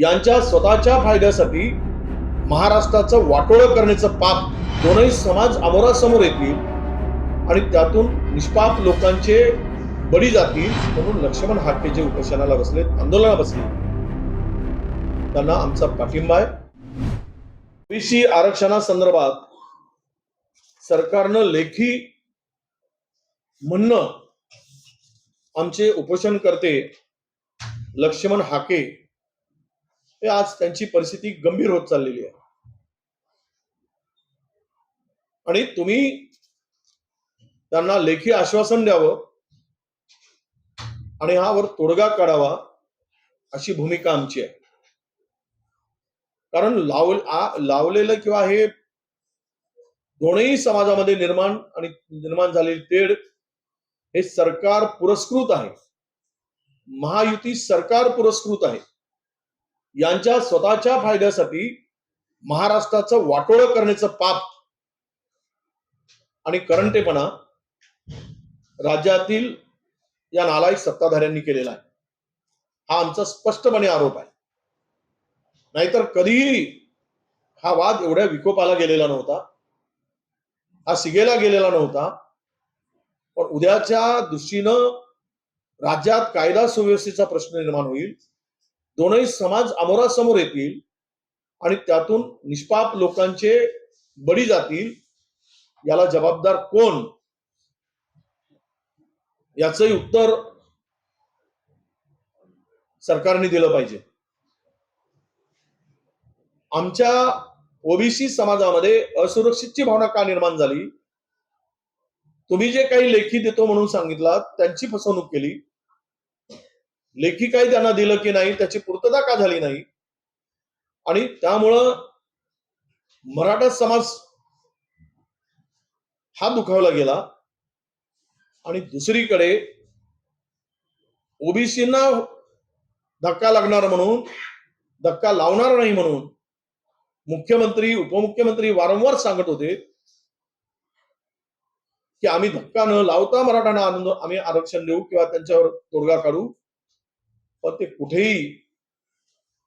यांच्या स्वतःच्या फायद्यासाठी महाराष्ट्राचं वाटोळं करण्याचं पाप दोनही समाज अमोरासमोर येतील आणि त्यातून निष्पाप लोकांचे बळी जातील म्हणून लक्ष्मण हाके जे उपोषणाला बसले आंदोलनाला बसले त्यांना आमचा पाठिंबा आहे. ओबीसी आरक्षणासंदर्भात सरकारनं लेखी म्हणणं आमचे उपोषणकर्ते लक्ष्मण हाके हे आज त्यांची परिस्थिती गंभीर होत चाललेली आहे. आणि तुम्ही त्यांना लेखी आश्वासन द्यावं आणि हावर तोडगा काढावा अशी भूमिका आमची आहे. कारण लाव लावलेलं किंवा हे दोनही समाजामध्ये निर्माण आणि निर्माण झालेली तेढ हे सरकार पुरस्कृत आहे. महायुती सरकार पुरस्कृत आहे. यांच्या स्वतःच्या फायद्यासाठी महाराष्ट्राचं वाटोळं करण्याचं पाप आणि करंटेपणा राज्यातील या नालायक सत्ताधाऱ्यांनी केलेला आहे. हा आमचा स्पष्टपणे आरोप आहे. नाहीतर कधीही हा वाद एवढ्या विकोपाला गेलेला नव्हता. हा सिगेला गेलेला नव्हता. पण उद्याच्या दृष्टीनं राज्यात कायदा सुव्यवस्थेचा प्रश्न निर्माण होईल. दोनही समाज अमोरासमोर येतील आणि त्यातून निष्पाप लोकांचे बळी जातील याला जबाबदार कोण? याचही उत्तर सरकारने दिलं पाहिजे. आमच्या ओबीसी समाजामध्ये असुरक्षितची भावना का निर्माण झाली? तुम्ही जे काही लेखी देतो म्हणून सांगितलात त्यांची फसवणूक केली. लेखी काही त्यांना दिलं की नाही त्याची पूर्तता का झाली नाही? आणि त्यामुळं मराठा समाज हा दुखावला गेला. आणि दुसरीकडे ओबीसींना धक्का लागणार म्हणून धक्का लावणार नाही म्हणून मुख्यमंत्री उपमुख्यमंत्री वारंवार सांगत होते की आम्ही धक्का न लावता मराठ्यांना आनंद आम्ही आरक्षण देऊ किंवा त्यांच्यावर तोडगा काढू. पण ते कुठेही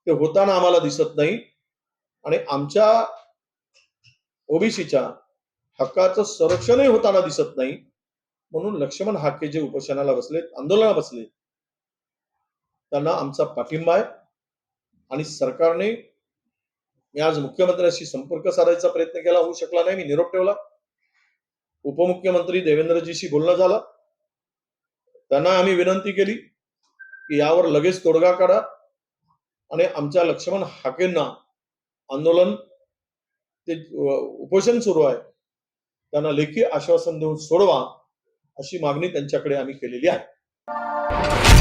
ते होताना आम्हाला दिसत नाही. आणि आमच्या ओबीसीच्या हक्काचं संरक्षणही होताना दिसत नाही. म्हणून लक्ष्मण हाके जे उपोषणाला बसलेत आंदोलनाला बसले त्यांना आमचा पाठिंबा आहे. आणि सरकारने मी आज मुख्यमंत्र्यांशी संपर्क साधायचा प्रयत्न केला होऊ शकला नाही मी निरोप ठेवला. उपमुख्यमंत्री देवेंद्रजीशी बोलणं झालं. त्यांना आम्ही विनंती केली की यावर लगेच तोडगा काढा आणि आमच्या लक्ष्मण हाकेंना आंदोलन ते उपोषण सुरू आहे. त्यांना लेखी आश्वासन देऊन सोडवा अशी मागणी त्यांच्याकडे आम्ही केलेली आहे.